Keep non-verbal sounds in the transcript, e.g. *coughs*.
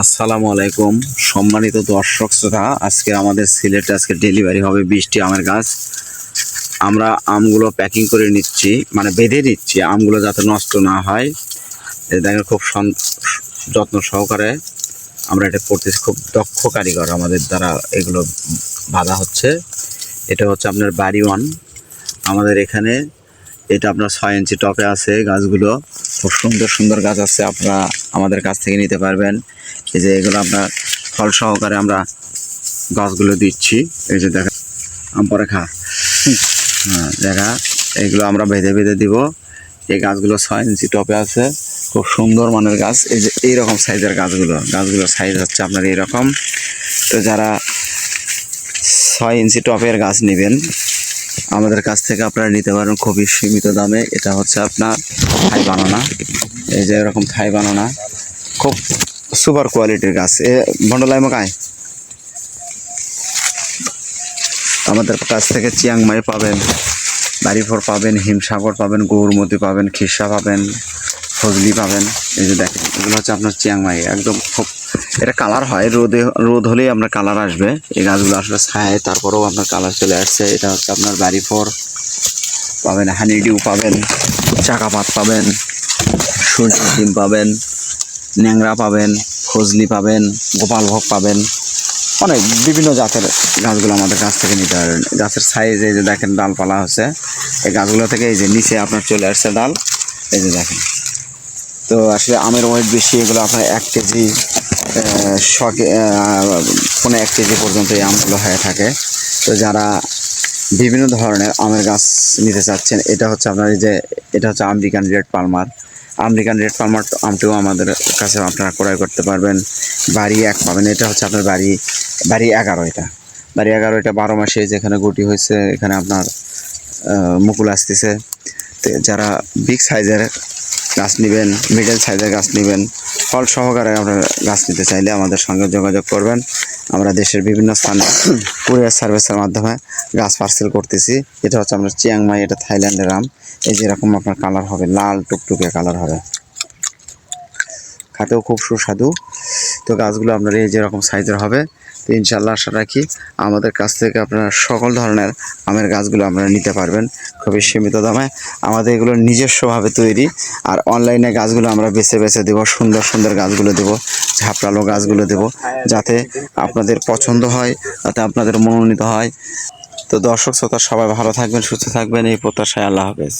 আসসালামু আলাইকুম। সম্মানিত দর্শক শ্রোতা, আজকে আমাদের সিলেটে আজকে ডেলিভারি হবে বৃষ্টি আমের গাছ। আমরা আমগুলো প্যাকিং করে নিচ্ছি মানে বেঁধে নিচ্ছি, আমগুলো যাতে নষ্ট না হয়। দেখেন খুব যত্ন সহকারে আমরা এটা করতেছি। খুব দক্ষ কারিগর আমাদের দ্বারা এগুলো বাঁধা হচ্ছে। এটা হচ্ছে আপনার বাড়ি ওয়ান। আমাদের এখানে এটা আপনার ছয় ইঞ্চি টপে আছে গাছগুলো। খুব সুন্দর সুন্দর গাছ আছে আপনারা আমাদের কাছ থেকে নিতে পারবেন। এই যে এগুলো আপনার ফল সহকারে আমরা গাছগুলো দিচ্ছি। এই যে দেখা আম পরে খা। হ্যাঁ দেখা এগুলো আমরা বেঁধে বেঁধে দিব। এই গাছগুলো ছয় ইঞ্চি টপে আছে। খুব সুন্দর মানের গাছ। এই যে এইরকম সাইজের গাছগুলো গাছগুলোর সাইজ হচ্ছে আপনার এইরকম। তো যারা ছয় ইঞ্চি টপের গাছ নেবেন আমাদের কাছ থেকে আপনারা নিতে পারেন খুবই সীমিত দামে। এটা হচ্ছে আপনার থাই বানানা। এই যে এরকম থাই বানানা। খুব সুপার কোয়ালিটির গাছ। এ ভন্ডলাই মকায় আমাদের কাছ থেকে চিয়াংমাই পাবেন, বাড়িফোর পাবেন, হিমসাগর পাবেন, গৌরমতি পাবেন, খিরসা পাবেন, ফজলি পাবেন। এই যে দেখেন, এগুলো হচ্ছে আপনার চিয়াংমাই। একদম খুব এটা কালার হয়, রোদে, রোদ হলেই আপনার কালার আসবে। এই গাছগুলো আসলে ছায়, তারপরেও আপনার কালার চলে আসছে। এটা হচ্ছে আপনার বাড়িফোর পাবেন হানি ডিউ পাবেন চাকাপাত পাবেন সূর্যের ডিম পাবেন, ন্যাংরা পাবেন, ফজলি পাবেন গোপালভোগ পাবেন। অনেক বিভিন্ন জাতের গাছগুলো আমাদের কাছ থেকে নিতে পারবেন গাছের সাইজ এই যে দেখেন, ডালপালা হচ্ছে। এই গাছগুলো থেকে এই যে নিচে আপনার চলে আসছে ডাল। এই যে দেখেন। তো আসলে আমের ওয়েট বেশি, এগুলো আপনার এক কেজি শকে পনেরো এক কেজি পর্যন্ত এই আমগুলো হয়ে থাকে। তো যারা বিভিন্ন ধরনের আমের গাছ নিতে চাচ্ছেন, এটা হচ্ছে আপনার এই যে, এটা হচ্ছে American red Palmer. American red Palmer আমটিও আমাদের কাছে আপনারা ক্রয় করতে পারবেন। বাড়ি এক পাবেন, এটা হচ্ছে আপনার বাড়ি বাড়ি এগারো এটা। বাড়ি এগারো এটা বারো মাসে যেখানে গুটি হয়েছে, এখানে আপনার মুকুল আসতেছে। যারা বিগ সাইজের গাছ নেবেন মিডল সাইজের গাছ নেবেন, ফল সহকারে আপনারা গাছ নিতে চাইলে আমাদের সঙ্গে যোগাযোগ করবেন। আমরা দেশের বিভিন্ন স্থানে *coughs* কুরিয়ার সার্ভিসের মাধ্যমে গাছ পার্সেল করতেছি। এটা হচ্ছে আমরা চিয়াংমাই এটা থাইল্যান্ডের আম। এই যেরকম আপনার কালার হবে, লাল টুকটুকে কালার হবে। খাতেও খুব সুস্বাদু। তো গাছগুলো আপনার এই যেরকম সাইজের হবে, তো ইনশাল্লাহ আশা রাখি আমাদের কাছ থেকে আপনারা সকল ধরনের আমের গাছগুলো আপনারা নিতে পারবেন খুবই সীমিত দামে। আমাদের এগুলো নিজস্বভাবে তৈরি আর অনলাইনে গাছগুলো আমরা বেছে বেছে দেবো, সুন্দর সুন্দর গাছগুলো দেবো ঝাপড়ালো গাছগুলো দেবো যাতে আপনাদের পছন্দ হয়, যাতে আপনাদের মনোনীত হয়। তো দর্শক, শ্রোতা সবাই ভালো থাকবেন, সুস্থ থাকবেন, এই প্রত্যাশায় আল্লাহ হাফেজ।